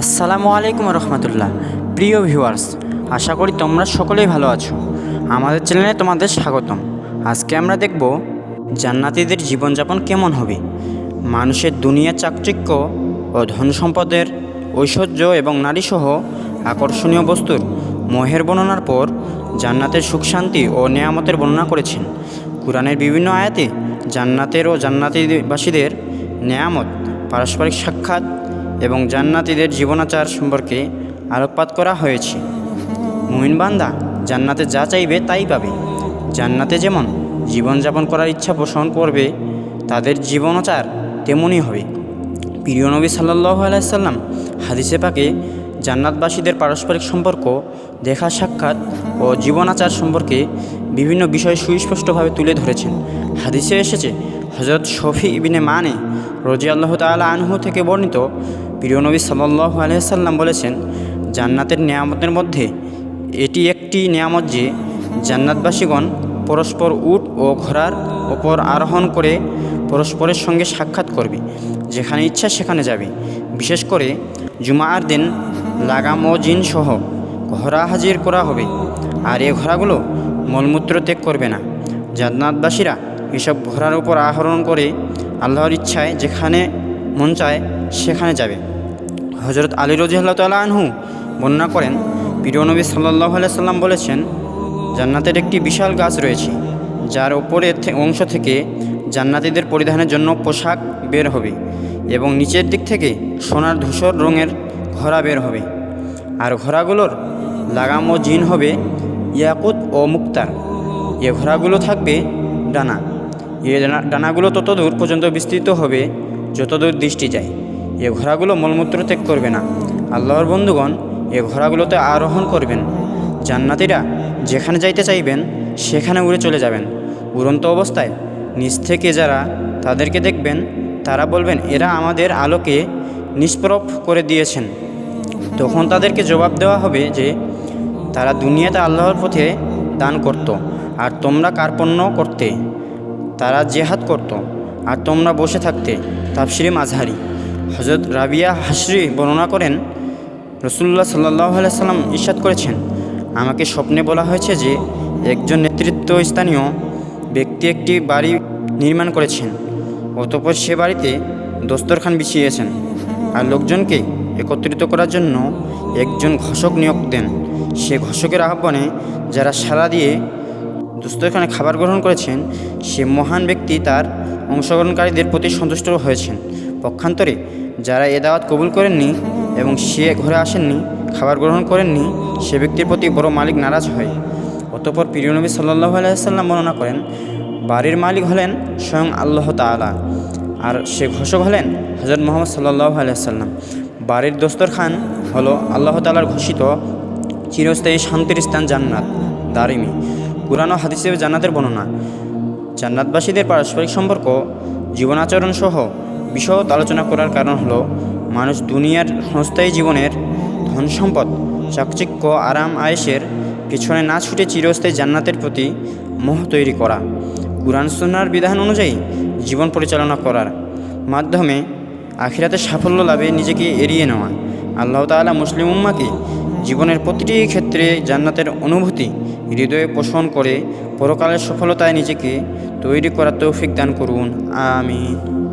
আসসালামু আলাইকুম রহমতুল্লাহ। প্রিয় ভিউয়ার্স, আশা করি তোমরা সকলেই ভালো আছো। আমাদের চ্যানেলে তোমাদের স্বাগতম। আজকে আমরা দেখব জান্নাতীদের জীবনযাপন কেমন হবে। মানুষের দুনিয়া চাকচিক্য ও ধন সম্পদের ঐশ্বর্য এবং নারীসহ আকর্ষণীয় বস্তুর মোহের বর্ণনার পর জান্নাতের সুখ, শান্তি ও নেয়ামতের বর্ণনা করেছেন। কোরআনের বিভিন্ন আয়াতে জান্নাতের ও জান্নাতীবাসীদের নেয়ামত, পারস্পরিক সাক্ষাৎ এবং জান্নাতীদের জীবনাচার সম্পর্কে আলোকপাত করা হয়েছে। মুমিন বান্দা জান্নাতে যা চাইবে তাই পাবে। জান্নাতে যেমন জীবনযাপন করার ইচ্ছা পোষণ করবে, তাদের জীবনাচার তেমনই হবে। প্রিয় নবী সাল্লাহ আলাইসাল্লাম হাদিসে পাকে জান্নাতবাসীদের পারস্পরিক সম্পর্ক, দেখা সাক্ষাৎ ও জীবনাচার সম্পর্কে বিভিন্ন বিষয় সুস্পষ্টভাবে তুলে ধরেছেন। হাদিসে এসেছে হজরত শফি ইবিনে মানে রজি আল্লাহ তালা আনহু থেকে বর্ণিত প্রিয় নবী সাল্লাহ আলহাম বলেছেন, জান্নাতের নিয়ামতের মধ্যে এটি একটি নিয়ামত যে জান্নাতবাসীগণ পরস্পর উট ও ঘোড়ার ওপর আরোহণ করে পরস্পরের সঙ্গে সাক্ষাৎ করবে, যেখানে ইচ্ছা সেখানে যাবে। বিশেষ করে জুমার দিন লাগাম ও জিন সহ ঘোড়া হাজির করা হবে, আর এ ঘোড়াগুলো মলমূত্র ত্যাগ করবে না। জান্নাতবাসীরা এসব ঘোড়ার উপর আহরণ করে আল্লাহর ইচ্ছায় যেখানে মন চায় সেখানে যাবে। হজরত আলী রজিয়াল্লাহ তাল্লাহ আনহু বর্ণনা করেন, প্রিয় নবী সাল্লাহ সাল্লাম বলেছেন, জান্নাতের একটি বিশাল গাছ রয়েছে, যার ওপরের অংশ থেকে জান্নাতীদের পরিধানের জন্য পোশাক বের হবে এবং নিচের দিক থেকে সোনার ধূসর রঙের ঘোড়া বের হবে। আর ঘোড়াগুলোর লাগাম ও জিন হবে ইয়াকুত ও মুক্তার। এ ঘোড়াগুলো থাকবে ডানা। এ ডানা- ডানাগুলো ততদূর পর্যন্ত বিস্তৃত হবে যতদূর দৃষ্টি যায়, এ ঘোড়াগুলো মলমূত্র ত্যাগ করবে না। আল্লাহর বন্ধুগণ, এ ঘোড়াগুলোতে আরোহণ করবেন। জান্নাতিরা যেখানে যাইতে চাইবেন, সেখানে উড়ে চলে যাবেন। উড়ন্ত অবস্থায় নিচ থেকে যারা তাদেরকে দেখবেন, তারা বলবেন, এরা আমাদের আলোকে নিষ্প্রভ করে দিয়েছেন। তখন তাদেরকে জবাব দেওয়া হবে যে, তারা দুনিয়াতে আল্লাহর পথে দান করত, আর তোমরা কার্পণ্য করতে, তারা জেহাদ করত। আর তোমরা বসে থাকতে তাফসিরে মাঝহারি। হজরত রাবিয়া হাসরি বর্ণনা করেন রসুল্লাহ সাল্লাহ সাল্লাম ইরশাদ করেছেন, আমাকে স্বপ্নে বলা হয়েছে যে একজন নেতৃত্ব স্থানীয় ব্যক্তি একটি বাড়ি নির্মাণ করেছেন, অতপর সে বাড়িতে দস্তরখান বিছিয়েছেন আর লোকজনকে একত্রিত করার জন্য একজন ঘোষক নিয়োগ দেন। সে ঘোষকের আহ্বানে যারা সাড়া দিয়ে দস্তরখানে খাবার গ্রহণ করেছেন, সে মহান ব্যক্তি তার অংশগ্রহণকারীদের প্রতি সন্তুষ্ট হয়েছেন। পক্ষান্তরে যারা এ দাওয়াত কবুল করেননি এবং সে ঘরে আসেননি, খাবার গ্রহণ করেননি, সে ব্যক্তির প্রতি বড় মালিক নারাজ হয়। অতপর প্রিয় নবী সাল্লাহ আলাইসাল্লাম বর্ণনা করেন, বাড়ির মালিক হলেন স্বয়ং আল্লাহ তাআলা, আর সে ঘোষক হলেন হজরত মোহাম্মদ সাল্লাহ আলাইসাল্লাম বাড়ির দস্তরখান হলো আল্লাহ তালার ঘোষিত চিরস্থায়ী শান্তির স্থান জান্নাত, দারিমি। পুরানো হাদিসে জান্নাতের বর্ণনা জান্নাতবাসীদের পারস্পরিক সম্পর্ক জীবনাচরণ সহ বিশদ আলোচনা করার কারণ হলো, মানুষ দুনিয়ার ক্ষণস্থায়ী জীবনের ধন সম্পদ, চাকচিক্য, আরাম আয়েসের পিছনে না ছুটে চিরস্থায়ী জান্নাতের প্রতি মোহ তৈরি করা, কুরআন সুন্নার বিধান অনুযায়ী জীবন পরিচালনা করার মাধ্যমে আখিরাতে সাফল্য লাভে নিজেকে এড়িয়ে নেওয়া। আল্লাহ তাআলা মুসলিম উম্মাকে জীবনের প্রতিটি ক্ষেত্রে জান্নাতের অনুভূতি হৃদয়ে পোষণ করে, পরকালের সফলতায় নিজেকে তৈরি করার তৌফিক দান করুন। আমিন।